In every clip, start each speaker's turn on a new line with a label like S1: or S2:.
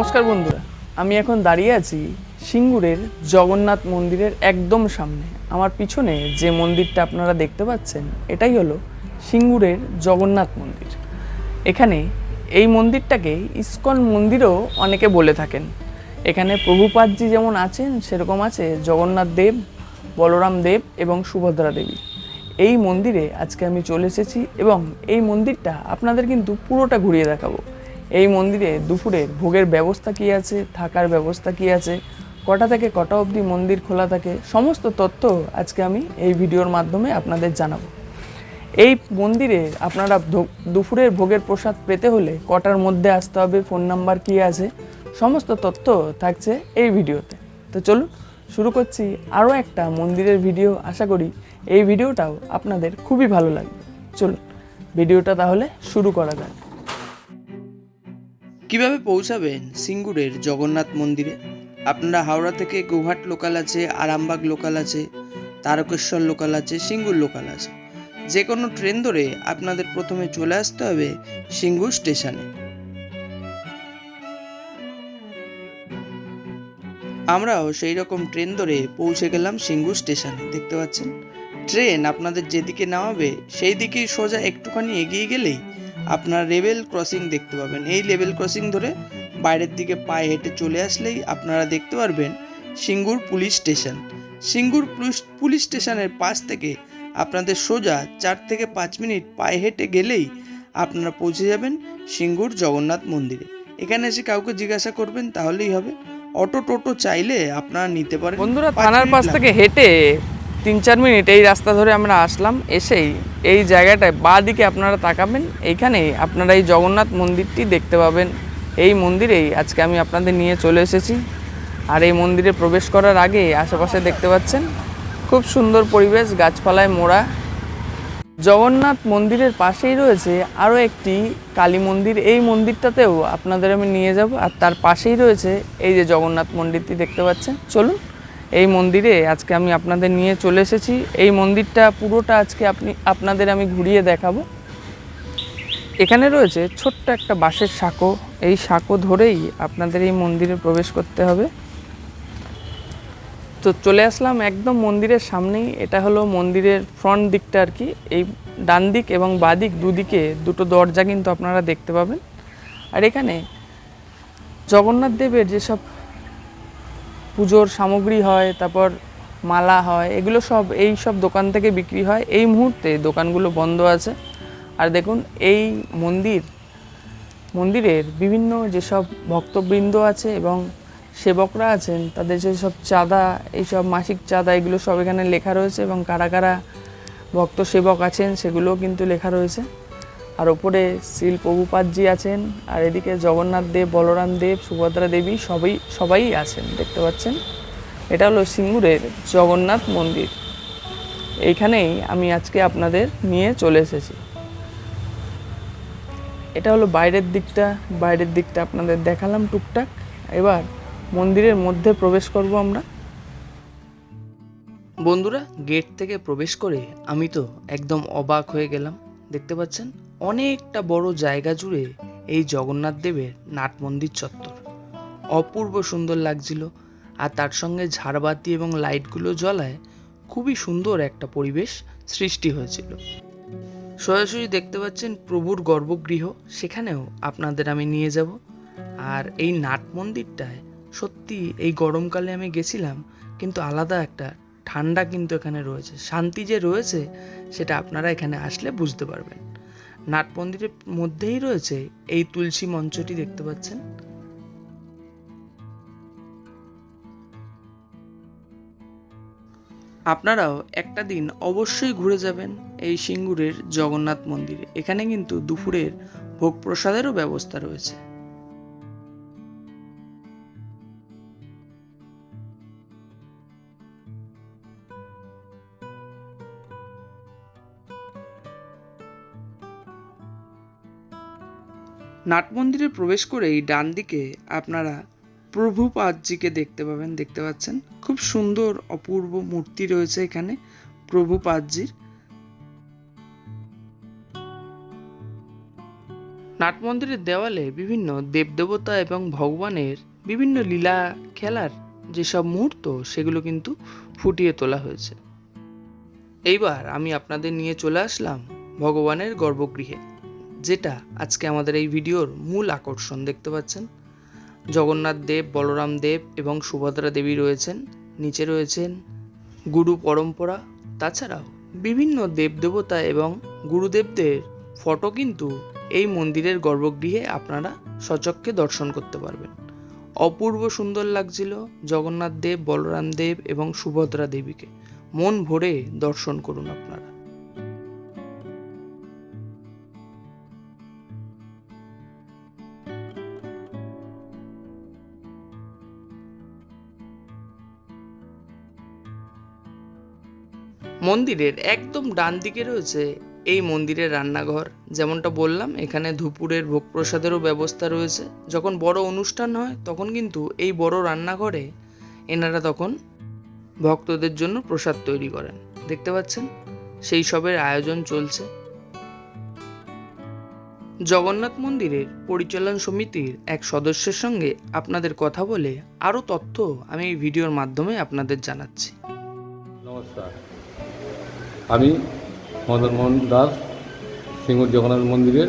S1: নমস্কার বন্ধুরা, আমি এখন দাঁড়িয়ে আছি সিঙ্গুরের জগন্নাথ মন্দিরের একদম সামনে। আমার পিছনে যে মন্দিরটা আপনারা দেখতে পাচ্ছেন, এটাই হলো সিঙ্গুরের জগন্নাথ মন্দির। এখানে এই মন্দিরটাকে ইস্কন মন্দিরও অনেকে বলে থাকেন। এখানে প্রভুপাদজি যেমন আছেন, সেরকম আছে জগন্নাথ দেব, বলরাম দেব এবং সুভদ্রা দেবী। এই মন্দিরে আজকে আমি চলে এসেছি এবং এই মন্দিরটা আপনাদের কিন্তু পুরোটা ঘুরিয়ে দেখাবো। এই মন্দিরে দুপুরের ভোগের ব্যবস্থা কি আছে, থাকার ব্যবস্থা কি আছে, কটা থেকে কটা অবধি মন্দির খোলা থাকে, সমস্ত তথ্য আজকে আমি এই ভিডিওর মাধ্যমে আপনাদের জানাব। এই মন্দিরে আপনারা দুপুরের ভোগের প্রসাদ পেতে হলে কটার মধ্যে আসতে হবে, ফোন নাম্বার কি আছে, সমস্ত তথ্য থাকছে এই ভিডিওতে। তো চলুন, শুরু করছি আরও একটা মন্দিরের ভিডিও। আশা করি এই ভিডিওটাও আপনাদের খুবই ভালো লাগবে। চলুন, ভিডিওটা তাহলে শুরু করা যাক।
S2: কীভাবে পৌঁছাবেন সিঙ্গুরের জগন্নাথ মন্দিরে? আপনারা হাওড়া থেকে গৌহাট লোকাল আছে, আরামবাগ লোকাল আছে, তারকেশ্বর লোকাল আছে, সিঙ্গুর লোকাল আছে। যে কোনো ট্রেন ধরে আপনাদের প্রথমে চলে আসতে হবে সিঙ্গুর স্টেশনে। আমরাও সেই রকম ট্রেন ধরে পৌঁছে গেলাম সিঙ্গুর স্টেশনে, দেখতে পাচ্ছেন? ট্রেন আপনাদের যেদিকে নামাবে সেই দিকেই সোজা একটুখানি এগিয়ে গেলেই আপনারা লেভেল ক্রসিং দেখতে পাবেন। এই লেভেল ক্রসিং ধরে বাইরের দিকে পায়ে হেঁটে চলে আসলেই আপনারা দেখতে পারবেন Singur police station. Singur police police স্টেশনের পাশ থেকে আপনাদের সোজা চার থেকে পাঁচ মিনিট পায়ে হেঁটে গেলেই আপনারা পৌঁছে যাবেন সিঙ্গুর জগন্নাথ মন্দিরে। এখানে এসে কাউকে জিজ্ঞাসা করবেন তাহলেই হবে। অটো টোটো চাইলে আপনারা নিতে পারেন
S1: বন্ধুরা থানার পাশ থেকে হেঁটে তিন চার মিনিট এই রাস্তা ধরে আমরা আসলাম, এসেই এই জায়গাটায় বাঁ দিকে আপনারা তাকাবেন, এইখানেই আপনারা এই জগন্নাথ মন্দিরটি দেখতে পাবেন। এই মন্দিরেই আজকে আমি আপনাদের নিয়ে চলে এসেছি। আর এই মন্দিরে প্রবেশ করার আগে আশেপাশে দেখতে পাচ্ছেন, খুব সুন্দর পরিবেশ, গাছপালায় মোড়া। জগন্নাথ মন্দিরের পাশেই রয়েছে আরও একটি কালী মন্দির। এই মন্দিরটাতেও আপনাদের আমি নিয়ে যাব, আর তার পাশেই রয়েছে এই যে জগন্নাথ মন্দিরটি দেখতে পাচ্ছেন। চলুন এই মন্দিরে আজকে আমি আপনাদের নিয়ে চলে এসেছি। এই মন্দিরটা পুরোটা আজকে আপনি, আপনাদের আমি ঘুরিয়ে দেখাবো। এখানে রয়েছে ছোট্ট একটা বাঁশের সাঁকো। এই সাঁকো ধরেই আপনাদের এই মন্দিরে প্রবেশ করতে হবে। তো চলে আসলাম একদম মন্দিরের সামনেই। এটা হলো মন্দিরের ফ্রন্ট দিকটা আর কি। এই ডান দিক এবং বাঁ দিক দুদিকে দুটো দরজা কিন্তু আপনারা দেখতে পাবেন। আর এখানে জগন্নাথ দেবের যেসব পুজোর সামগ্রী হয়, তারপর মালা হয়, এগুলো সব, এই সব দোকান থেকে বিক্রি হয়। এই মুহূর্তে দোকানগুলো বন্ধ আছে। আর দেখুন, এই মন্দির, মন্দিরের বিভিন্ন যেসব ভক্তবৃন্দ আছে এবং সেবকরা আছেন, তাদের যেসব চাঁদা এইসব মাসিক চাঁদা, এগুলো সব এখানে লেখা রয়েছে এবং কারা কারা ভক্ত সেবক আছেন, সেগুলোও কিন্তু লেখা রয়েছে। আর ওপরে শিল প্রভুপাদজি আছেন, আর এদিকে জগন্নাথ দেব, বলরাম দেব, সুভদ্রা দেবী সবাই সবাই আছেন, দেখতে পাচ্ছেন? এটা হলো সিঙ্গুরের জগন্নাথ মন্দির। এইখানেই আমি আজকে আপনাদের নিয়ে চলে এসেছি। এটা হলো বাইরের দিকটা বাইরের দিকটা আপনাদের দেখালাম টুকটাক। এবার মন্দিরের মধ্যে প্রবেশ করব আমরা।
S2: বন্ধুরা, গেট থেকে প্রবেশ করে আমি তো একদম অবাক হয়ে গেলাম, দেখতে পাচ্ছেন? অনেকটা বড় জায়গা জুড়ে এই জগন্নাথ দেবের নাট মন্দির চত্বর। অপূর্ব সুন্দর লাগছিল আর তার সঙ্গে ঝাড়বাতি এবং লাইটগুলো জ্বলায় খুবই সুন্দর একটা পরিবেশ সৃষ্টি হয়েছিল। সরাসরি দেখতে পাচ্ছেন প্রভুর গর্ভগৃহ, সেখানেও আপনাদের আমি নিয়ে যাব। আর এই নাট মন্দিরটায় সত্যি এই গরমকালে আমি গেছিলাম, কিন্তু আলাদা একটা ঠান্ডা কিন্তু এখানে রয়েছে। শান্তি যে রয়েছে, সেটা আপনারা এখানে আসলে বুঝতে পারবেন। নাট মন্দিরের মধ্যেই রয়েছে এই তুলসী মঞ্চটি দেখতে পাচ্ছেন। আপনারাও একটা দিন অবশ্যই ঘুরে যাবেন এই সিঙ্গুরের জগন্নাথ মন্দিরে। এখানে কিন্তু দুপুরের ভোগ প্রসাদেরও ব্যবস্থা রয়েছে। নাট মন্দিরে প্রবেশ করেই ডান দিকে আপনারা প্রভুপাদজিকে দেখতে পাবেন, দেখতে পাচ্ছেন। খুব সুন্দর অপূর্ব মূর্তি রয়েছে এখানে প্রভুপাদজির।
S1: নাট মন্দিরের দেওয়ালে বিভিন্ন দেবদেবতা এবং ভগবানের বিভিন্ন লীলা খেলার যেসব মুহূর্ত, সেগুলো কিন্তু ফুটিয়ে তোলা হয়েছে। এইবার আমি আপনাদের নিয়ে চলে আসলাম ভগবানের গর্ভগৃহে। যেটা আজকে আমাদের এই ভিডিওর মূল আকর্ষণ দেখতে পাচ্ছেন। জগন্নাথ দেব, বলরাম দেব এবং সুভদ্রা দেবী রয়েছেন, নিচে রয়েছেন গুরু পরম্পরা, তাছাড়াও বিভিন্ন দেবদেবতা এবং গুরুদেবদের ফটো কিন্তু এই মন্দিরের গর্ভগৃহে আপনারা সচক্ষে দর্শন করতে পারবেন। অপূর্ব সুন্দর লাগছিল জগন্নাথ দেব, বলরাম দেব এবং সুভদ্রা দেবীকে। মন ভরে দর্শন করুন আপনারা। মন্দিরের একদম ডান দিকে রয়েছে এই মন্দিরের রান্নাঘর। যেমনটা বললাম, এখানে ধুপুরের ভোগ প্রসাদেরও ব্যবস্থা রয়েছে। যখন বড় অনুষ্ঠান হয়, তখন কিন্তু এই বড় রান্নাঘরে এনারা তখন ভক্তদের জন্য প্রসাদ তৈরি করেন। দেখতে পাচ্ছেন? সেই সবের আয়োজন চলছে। জগন্নাথ মন্দিরের পরিচালন সমিতির এক সদস্যের সঙ্গে আপনাদের কথা বলে আরও তথ্য আমি এই ভিডিওর মাধ্যমে আপনাদের জানাচ্ছি।
S3: নমস্কার। আমি মদন মোহন দাস সিঙ্গুর জগন্নাথ মন্দিরের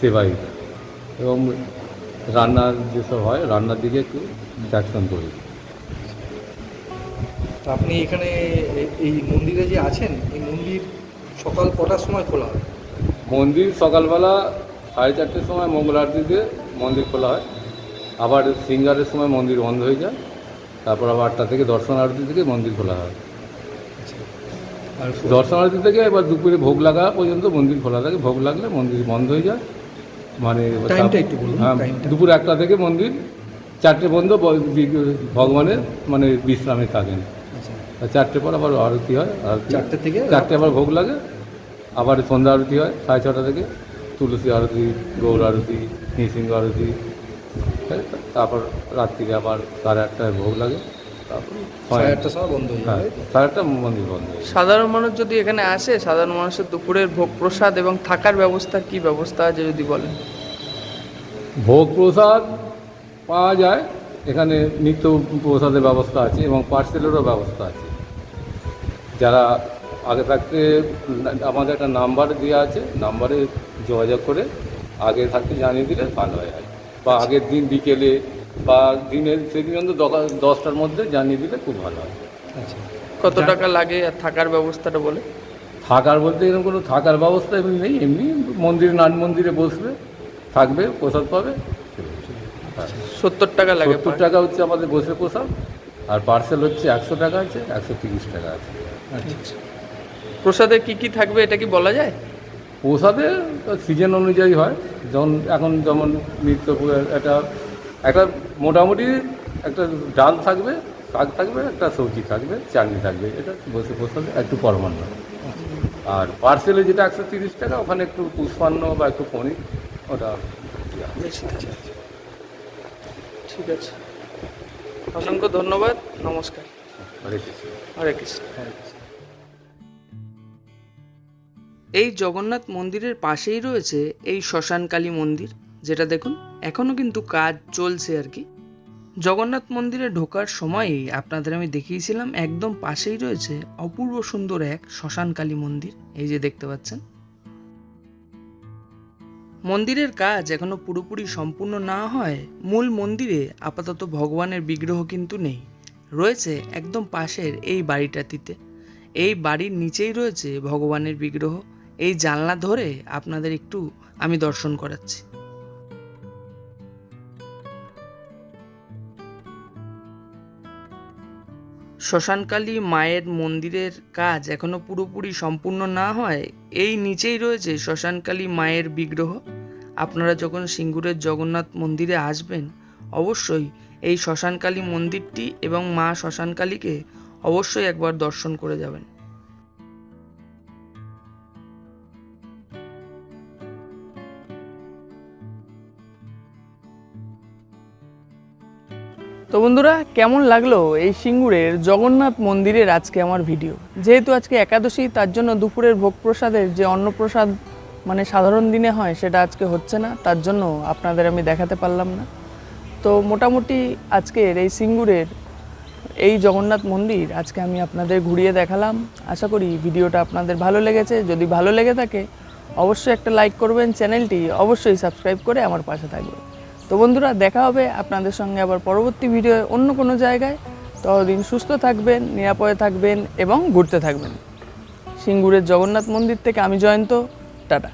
S3: সেবাই এবং রান্নার যেসব হয় রান্নার দিকে একটু দেখশন করি
S4: তো আপনি এখানে এই মন্দিরে যে আছেন এই মন্দির সকাল কটার সময় খোলা হয়?
S3: মন্দির সকালবেলা সাড়ে চারটের সময় মঙ্গল আরতিতে মন্দির খোলা হয়। আবার সিঙ্গারের সময় মন্দির বন্ধ হয়ে যায়। তারপর আবার আটটা থেকে দর্শন আরতি থেকে মন্দির খোলা হয়।
S4: আর
S3: দর্শন আরতি থেকে এবার দুপুরে ভোগ লাগা পর্যন্ত মন্দির খোলা থাকে। ভোগ লাগলে মন্দির বন্ধ হয়ে যায়। মানে হ্যাঁ দুপুর একটা থেকে মন্দির চারটে বন্ধ ভগবানের মানে বিশ্রামে থাকেন।
S4: আচ্ছা।
S3: চারটে পর আবার আরতি হয়।
S4: চারটে থেকে
S3: চারটে আবার ভোগ লাগে আবার সন্ধ্যা আরতি হয় সাড়ে ছটা থেকে। তুলসী আরতি গৌর আরতি নৃসিংহ আরতি হ্যাঁ, তারপর রাত্রিরে আবার সাড়ে আটটায় ভোগ লাগে।
S4: হয়ে।
S5: সাধারণ মানুষ যদি এখানে আসে সাধারণ মানুষের দুপুরের ভোগ প্রসাদ এবং থাকার ব্যবস্থা কি ব্যবস্থা আছে যদি বলেন?
S3: ভোগ প্রসাদ পাওয়া যায় এখানে নিত্য প্রসাদের ব্যবস্থা আছে এবং পার্সেলেরও ব্যবস্থা আছে। যারা আগে থাকতে আমাদের একটা নাম্বার দেওয়া আছে নাম্বারে যোগাযোগ করে আগে থাকতে জানিয়ে দিলে ভালো হয়। বা আগের দিন বিকেলে বা দিনের সেদিন অন্তত দশটার মধ্যে জানিয়ে দিলে খুব ভালো হয়।
S4: আচ্ছা।
S5: কত টাকা লাগে আর থাকার ব্যবস্থাটা বলে?
S3: থাকার বলতে এরকম কোনো থাকার ব্যবস্থা এমনি নেই এমনি মন্দিরে নাট মন্দিরে বসবে থাকবে প্রসাদ পাবে হ্যাঁ
S5: সত্তর টাকা লাগে
S3: সত্তর টাকা হচ্ছে আমাদের বসে প্রসাদ আর পার্সেল হচ্ছে একশো টাকা আছে একশো তিরিশ টাকা আছে।
S4: আচ্ছা।
S5: প্রসাদে কি কি থাকবে এটা কি বলা যায়?
S3: প্রসাদে সিজন অনুযায়ী হয় যেমন এখন যেমন নিত্য একটা একটা মোটামুটি একটা ডাল থাকবে শাক থাকবে একটা সবজি থাকবে চাটনি থাকবে এটা বসে প্রসাদে একটু পরমান্ন। আর পার্সেলে যেটা একশো তিরিশ টাকা ওখানে একটু পুষ্পান্ন বা একটু পনির ওটা
S5: ঠিক আছে। অসংখ্য ধন্যবাদ। নমস্কার।
S3: হরে কৃষ্ণ।
S5: হরে কৃষ্ণ।
S1: এই জগন্নাথ মন্দিরের পাশেই রয়েছে এই শ্মশানকালী মন্দির। যেটা দেখুন, এখনও কিন্তু কাজ চলছে আর কি। জগন্নাথ মন্দিরে ঢোকার সময়ই আপনাদের আমি দেখিয়েছিলাম, একদম পাশেই রয়েছে অপূর্ব সুন্দর এক শ্মশানকালী মন্দির, এই যে দেখতে পাচ্ছেন। মন্দিরের কাজ এখনও পুরোপুরি সম্পূর্ণ না হয়, মূল মন্দিরে আপাতত ভগবানের বিগ্রহ কিন্তু নেই। রয়েছে একদম পাশের এই বাড়িটাতিতে। এই বাড়ির নিচেই রয়েছে ভগবানের বিগ্রহ। এই জানলা ধরে আপনাদের একটু আমি দর্শন করাচ্ছি। শ্মশানকালী মায়ের মন্দিরের কাজ এখনও পুরোপুরি সম্পূর্ণ না হয়, এই নিচেই রয়েছে শ্মশানকালী মায়ের বিগ্রহ। আপনারা যখন সিঙ্গুরের জগন্নাথ মন্দিরে আসবেন, অবশ্যই এই শ্মশানকালী মন্দিরটি এবং মা শ্মশানকালীকে অবশ্যই একবার দর্শন করে যাবেন।
S5: তো বন্ধুরা, কেমন লাগল এই সিঙ্গুরের জগন্নাথ মন্দিরের আজকে আমার ভিডিও? যেহেতু আজকে একাদশী, তার জন্য দুপুরের ভোগ প্রসাদের যে অন্নপ্রসাদ
S1: মানে সাধারণ দিনে হয়, সেটা আজকে হচ্ছে না, তার জন্য আপনাদের আমি দেখাতে পারলাম না। তো মোটামুটি আজকের এই সিঙ্গুরের এই জগন্নাথ মন্দির আজকে আমি আপনাদের ঘুরিয়ে দেখালাম। আশা করি ভিডিওটা আপনাদের ভালো লেগেছে। যদি ভালো লেগে থাকে, অবশ্যই একটা লাইক করবেন। চ্যানেলটি অবশ্যই সাবস্ক্রাইব করে আমার পাশে থাকবেন। তো বন্ধুরা, দেখা হবে আপনাদের সঙ্গে আবার পরবর্তী ভিডিও অন্য কোনো জায়গায়। ততদিন সুস্থ থাকবেন, নিরাপদে থাকবেন এবং ঘুরতে থাকবেন। সিঙ্গুরের জগন্নাথ মন্দির থেকে আমি জয়ন্ত। টাটা।